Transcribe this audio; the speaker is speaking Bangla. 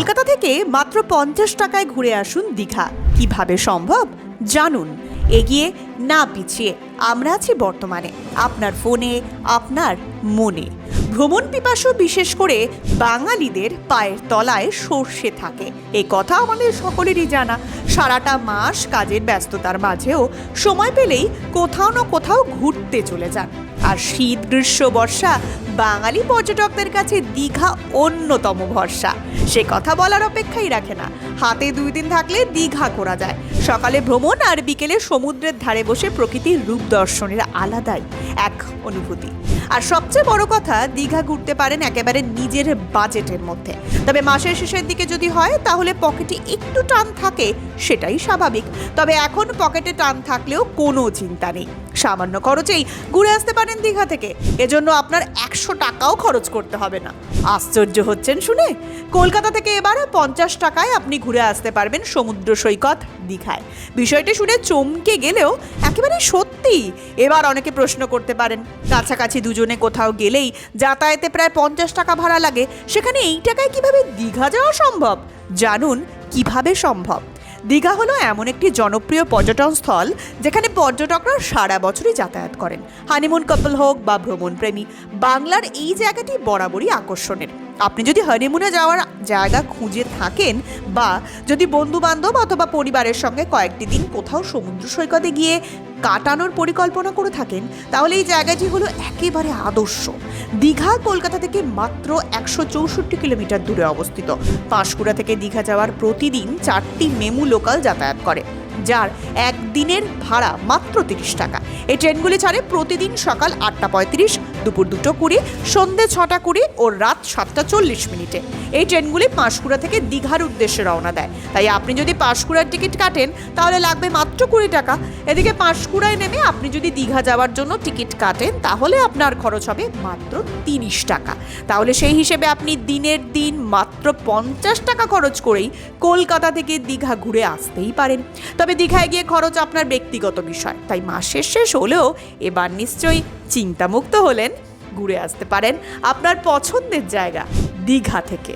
কলকাতা থেকে মাত্র পঞ্চাশ টাকায় ঘুরে আসুন দীঘা। কীভাবে সম্ভব? জানুন। এগিয়ে না পিছিয়ে, আমরা আছি বর্তমানে। আপনার ফোনে, আপনার মনে। ভ্রমণ পিপাসু বিশেষ করে বাঙালিদের পায়ের তলায় সর্ষে থাকে। এই কথা আমাদের সকলেরই জানা। সারাটা মাস কাজের ব্যস্ততার মাঝেও সময় পেলেই কোথাও না কোথাও ঘুরতে চলে যান। আর শীত, গ্রীষ্ম, বর্ষা বাঙালি পর্যটকদের কাছে দীঘা অন্যতম ভরসা। সে কথা বলার অপেক্ষাই রাখে না। হাতে দুই দিন থাকলে দীঘা করা যায়। সকালে ভ্রমণ আর বিকেলে সমুদ্রের ধারে বসে প্রকৃতির রূপ দর্শনের আলাদাই এক অনুভূতি। আর সবচেয়ে বড় কথা, দীঘা ঘুরতে পারেন একেবারে নিজের বাজেটের মধ্যে। তবে মাসের শেষের দিকে যদি হয়, তাহলে পকেটে একটু টান থাকে সেটাই স্বাভাবিক। তবে এখন পকেটে টান থাকলেও কোনো চিন্তা নেই। সামান্য খরচেই ঘুরে আসতে পারেন দীঘা থেকে। এজন্য আপনার একশো টাকাও খরচ করতে হবে না। আশ্চর্য হচ্ছেন শুনে? কলকাতা থেকে এবার পঞ্চাশ টাকায় আপনি ঘুরে আসতে পারবেন সমুদ্র সৈকত দীঘায়। বিষয়টি শুনে চমকে গেলেও একেবারে সত্যি এবার অনেকে প্রশ্ন করতে পারেন। কাছাকাছি দুজনে কোথাও গেলেই যাতায়াতে প্রায় পঞ্চাশ টাকা ভাড়া লাগে। সেখানে এই টাকায় কীভাবে দীঘা যাওয়া সম্ভব? জানুন কীভাবে সম্ভব। দীঘা হলো এমন একটি জনপ্রিয় পর্যটন স্থল যেখানে পর্যটকরা সারা বছরই যাতায়াত করেন। হানিমুন কাপল হোক বা ভ্রমণপ্রেমী, বাংলার এই জায়গাটি বরাবরই আকর্ষণের। আপনি যদি হানিমুনে যাওয়ার জায়গা খুঁজে থাকেন বা যদি বন্ধু বান্ধব অথবা পরিবারের সঙ্গে কয়েকটি দিন কোথাও সমুদ্র সৈকতে গিয়ে কাটানোর পরিকল্পনা করে থাকেন, তাহলে এই জায়গাটি হলো একেবারে আদর্শ। দীঘা কলকাতা থেকে মাত্র একশো চৌষট্টি কিলোমিটার দূরে অবস্থিত। পাঁশকুড়া থেকে দীঘা যাওয়ার প্রতিদিন চারটি মেমু লোকাল যাতায়াত করে। যার একদিনের ভাড়া মাত্র তিরিশ টাকা। এই ট্রেনগুলি ছাড়ে প্রতিদিন সকাল আটটা পঁয়ত্রিশ, দুপুর দুটো কুড়ি, সন্ধে ছটা কুড়ি ও রাত সাতটা চল্লিশ মিনিটে। এই ট্রেনগুলি পাঁশকুড়া থেকে দীঘার উদ্দেশ্যে রওনা দেয়। তাই আপনি যদি পাঁশকুড়ার টিকিট কাটেন, তাহলে লাগবে মাত্র কুড়ি টাকা। এদিকে পাঁশকুড়ায় নেমে আপনি যদি দীঘা যাওয়ার জন্য টিকিট কাটেন, তাহলে আপনার খরচ হবে মাত্র তিরিশ টাকা। তাহলে সেই হিসেবে আপনি দিনের দিন মাত্র পঞ্চাশ টাকা খরচ করেই কলকাতা থেকে দীঘা ঘুরে আসতেই পারেন। তবে দীঘায় গিয়ে খরচ আপনার ব্যক্তিগত বিষয়। তাই মাসের শেষ হলেও এবার নিশ্চয়ই চিন্তামুক্ত হলেন, ঘুরে আসতে পারেন আপনার পছন্দের জায়গা দীঘা থেকে।